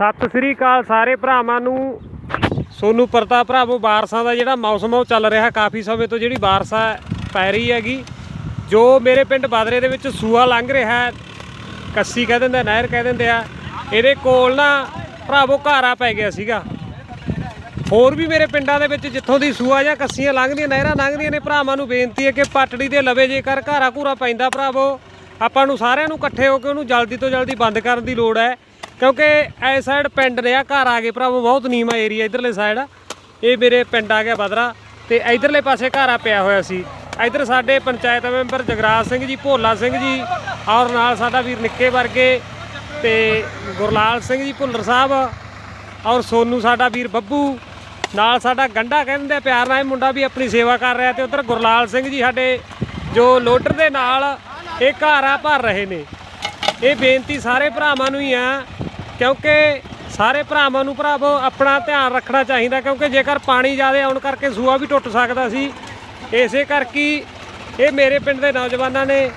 ਸਤਿ ਸ੍ਰੀ ਅਕਾਲ ਸਾਰੇ ਭਰਾਵਾਂ ਨੂੰ। ਸੋਨੂੰ ਪ੍ਰਤਾਪ ਭਰਾਵੋ, ਬਾਰਸਾਂ ਦਾ ਜਿਹੜਾ ਮੌਸਮ ਆ ਉਹ ਚੱਲ ਰਿਹਾ ਕਾਫੀ ਸਮੇਂ ਤੋਂ ਜਿਹੜੀ ਬਾਰਸਾ ਪੈ ਰਹੀ ਹੈਗੀ। ਜੋ ਮੇਰੇ ਪਿੰਡ ਬਾਦਰੇ ਦੇ ਵਿੱਚ ਸੂਆ ਲੰਘ ਰਿਹਾ ਕੱਸੀ ਕਹਿ ਦਿੰਦੇ ਨਹਿਰ ਕਹਿ ਦਿੰਦੇ ਆ, ਇਹਦੇ ਕੋਲ ਨਾ ਭਰਾਵੋ ਘਾਰਾ ਪੈ ਗਿਆ ਸੀਗਾ। ਹੋਰ ਵੀ ਮੇਰੇ ਪਿੰਡਾਂ ਦੇ ਵਿੱਚ ਜਿੱਥੋਂ ਦੀ ਸੂਆ ਜਾਂ ਕੱਸੀਆਂ ਲੰਘਦੀਆਂ, ਨਹਿਰਾਂ ਲੰਘਦੀਆਂ ਨੇ, ਭਰਾਵਾਂ ਨੂੰ ਬੇਨਤੀ ਹੈ ਕਿ ਪਟੜੀ ਦੇ ਲਵੇ ਜੇਕਰ ਘਾਰਾ ਘੂਰਾ ਪੈਂਦਾ ਭਰਾਵੋ, ਆਪਾਂ ਨੂੰ ਸਾਰਿਆਂ ਨੂੰ ਇਕੱਠੇ ਹੋ ਕੇ ਉਹਨੂੰ ਜਲਦੀ ਤੋਂ ਜਲਦੀ ਬੰਦ ਕਰਨ ਦੀ ਲੋੜ ਹੈ। ਕਿਉਂਕਿ ਐ ਸਾਈਡ ਪਿੰਡ ਰਿਹਾ ਘਰ ਆ ਗਏ ਭਰਾਵੋ, ਬਹੁਤ ਨੀਵਾਂ ਏਰੀਆ ਇਧਰਲੇ ਸਾਈਡ ਇਹ ਮੇਰੇ ਪਿੰਡ ਆ ਗਿਆ ਬਦਰਾ, ਤੇ ਇਧਰਲੇ ਪਾਸੇ ਘਾਰਾ ਪਿਆ ਹੋਇਆ ਸੀ। ਇਧਰ ਸਾਡੇ ਪੰਚਾਇਤ ਮੈਂਬਰ ਜਗਰਾਜ ਸਿੰਘ ਜੀ, ਭੋਲਾ ਸਿੰਘ ਜੀ, ਔਰ ਨਾਲ ਸਾਡਾ ਵੀਰ ਨਿੱਕੇ ਵਰਗੇ, ਤੇ ਗੁਰਲਾਲ ਸਿੰਘ ਜੀ, ਭੁੱਲਰ ਸਾਹਿਬ, ਔਰ ਸੋਨੂ ਸਾਡਾ ਵੀਰ ਬੱਬੂ, ਨਾਲ ਸਾਡਾ ਗੰਡਾ ਕਹਿੰਦੇ ਪਿਆਰ ਨਾਲ ਇਹ ਮੁੰਡਾ ਵੀ ਆਪਣੀ ਸੇਵਾ ਕਰ ਰਿਹਾ, ਤੇ ਉਧਰ ਗੁਰਲਾਲ ਸਿੰਘ ਜੀ ਸਾਡੇ ਜੋ ਲੋਡਰ ਦੇ ਨਾਲ ਇਹ ਘਾਰਾ ਭਰ ਰਹੇ ਨੇ। ਇਹ ਬੇਨਤੀ ਸਾਰੇ ਭਰਾਵਾਂ ਨੂੰ ਹੀ ਆ ਕਿਉਂਕਿ ਸਾਰੇ ਭਰਾਵਾਂ ਨੂੰ ਭਰਾਵੋ ਆਪਣਾ ਧਿਆਨ ਰੱਖਣਾ ਚਾਹੀਦਾ, ਕਿਉਂਕਿ ਜੇਕਰ ਪਾਣੀ ਜ਼ਿਆਦਾ ਆਉਣ ਕਰਕੇ ਸੂਆ ਵੀ ਟੁੱਟ ਸਕਦਾ ਸੀ, ਇਸੇ ਕਰਕੇ ਇਹ ਮੇਰੇ ਪਿੰਡ ਦੇ ਨੌਜਵਾਨਾਂ ਨੇ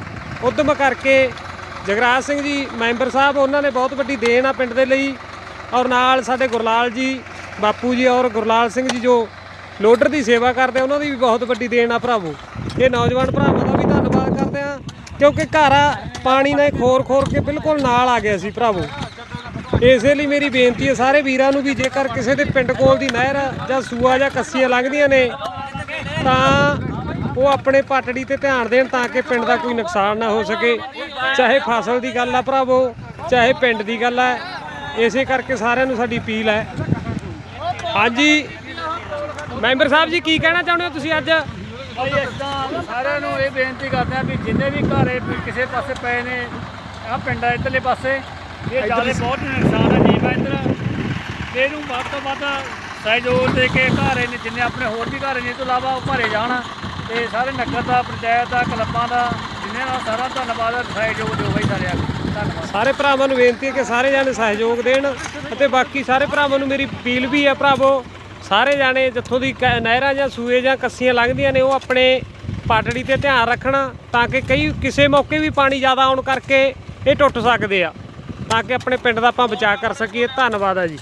ਉਦਮ ਕਰਕੇ ਜਗਰਾਜ ਸਿੰਘ ਜੀ, ਮੈਂਬਰ ਸਾਹਿਬ, ਉਹਨਾਂ ਨੇ ਬਹੁਤ ਵੱਡੀ ਦੇਣ ਆ ਪਿੰਡ ਦੇ ਲਈ ਔਰ ਨਾਲ ਸਾਡੇ ਗੁਰਲਾਲ ਜੀ, ਬਾਪੂ ਜੀ ਔਰ ਗੁਰਲਾਲ ਸਿੰਘ ਜੀ ਜੋ ਲੋਡਰ ਦੀ ਸੇਵਾ ਕਰਦੇ ਉਹਨਾਂ ਦੀ ਵੀ ਬਹੁਤ ਵੱਡੀ ਦੇਣ ਆ ਭਰਾਵੋ। ਇਹ ਨੌਜਵਾਨ ਭਰਾਵਾਂ ਦਾ ਵੀ ਧੰਨਵਾਦ ਕਰਦੇ ਆ, ਕਿਉਂਕਿ ਘਰ ਪਾਣੀ ਨੇ ਖੋਰ ਖੋਰ ਕੇ ਬਿਲਕੁਲ ਨਾਲ ਆ ਗਿਆ ਸੀ ਭਰਾਵੋ। ਇਸੇ ਲਈ ਮੇਰੀ ਬੇਨਤੀ ਹੈ, ਸਾਰੇ ਵੀਰਾਂ ਨੂੰ ਵੀ ਜੇਕਰ ਕਿਸੇ ਦੇ ਪਿੰਡ ਕੋਲ ਦੀ ਨਹਿਰ ਜਾਂ ਸੂਆ ਜਾਂ ਕੱਸੀਆਂ ਲੰਘਦੀਆਂ ਨੇ, ਤਾਂ ਉਹ ਆਪਣੇ ਪਟੜੀ ਤੇ ਧਿਆਨ ਦੇਣ ਤਾਂ ਕਿ ਪਿੰਡ ਦਾ ਕੋਈ ਨੁਕਸਾਨ ਨਾ ਹੋ ਸਕੇ। ਚਾਹੇ ਫਸਲ ਦੀ ਗੱਲ ਆ ਭਰਾਵੋ, ਚਾਹੇ ਪਿੰਡ ਦੀ ਗੱਲ ਹੈ ਇਸੇ ਕਰਕੇ ਸਾਰਿਆਂ ਨੂੰ ਸਾਡੀ ਅਪੀਲ ਹੈ। ਹਾਂਜੀ, ਮੈਂਬਰ ਸਾਹਿਬ ਜੀ, ਕੀ ਕਹਿਣਾ ਚਾਹੁੰਦੇ ਹੋ ਤੁਸੀਂ ਅੱਜ? ਭਾਈ ਇਦਾਂ ਸਾਰਿਆਂ ਨੂੰ ਇਹ ਬੇਨਤੀ ਕਰਦੇ ਆ ਵੀ ਜਿੰਨੇ ਵੀ ਘਰ ਕਿਸੇ ਪਾਸੇ ਪਏ ਨੇ ਆ ਪਿੰਡਾਂ ਇਧਰਲੇ ਪਾਸੇ ਇਹ ਜ਼ਿਆਦਾ ਬਹੁਤ ਨੁਕਸਾਨ ਹੈ ਜੀਵਾ ਇੱਧਰ ਤੇ ਇਹਨੂੰ ਵੱਧ ਤੋਂ ਵੱਧ ਸਹਿਯੋਗ ਦੇ ਕੇ ਘਰ ਨੇ ਜਿੰਨੇ ਆਪਣੇ ਹੋਰ ਵੀ ਘਰ ਨੇ ਇਹ ਤੋਂ ਇਲਾਵਾ ਉਹ ਭਰੇ ਜਾਣ ਤੇ ਸਾਰੇ ਨਗਰ ਦਾ ਪੰਚਾਇਤ ਦਾ ਕਲੱਬਾਂ ਦਾ ਜਿੰਨੇ ਦਾ ਸਾਰਾ ਧੰਨਵਾਦ ਸਹਿਯੋਗ ਦਿਓ ਬਾਈ ਸਾਰਿਆਂ ਨੂੰ। ਧੰਨਵਾਦ। ਸਾਰੇ ਭਰਾਵਾਂ ਨੂੰ ਬੇਨਤੀ ਹੈ ਕਿ ਸਾਰੇ ਜਾਣੇ ਸਹਿਯੋਗ ਦੇਣ ਅਤੇ ਬਾਕੀ ਸਾਰੇ ਭਰਾਵਾਂ ਨੂੰ ਮੇਰੀ ਅਪੀਲ ਵੀ ਹੈ ਭਰਾਵੋ ਸਾਰੇ ਜਾਣੇ ਜਿੱਥੋਂ ਦੀ ਨਹਿਰਾਂ ਜਾਂ ਸੂਏ ਜਾਂ ਕੱਸੀਆਂ ਲੰਘਦੀਆਂ ਨੇ ਉਹ ਆਪਣੇ ਪਾਟੜੀ ਤੇ ਧਿਆਨ ਰੱਖਣਾ ਤਾਂ ਕਿ ਕਈ ਕਿਸੇ ਮੌਕੇ ਵੀ ਪਾਣੀ ਜ਼ਿਆਦਾ ਆਉਣ ਕਰਕੇ ਇਹ ਟੁੱਟ ਸਕਦੇ ਆ। ਤਾਂ ਕਿ ਆਪਣੇ ਪਿੰਡ ਦਾ ਆਪਾਂ ਬਚਾਅ ਕਰ ਸਕੀਏ। ਧੰਨਵਾਦ ਆ ਜੀ।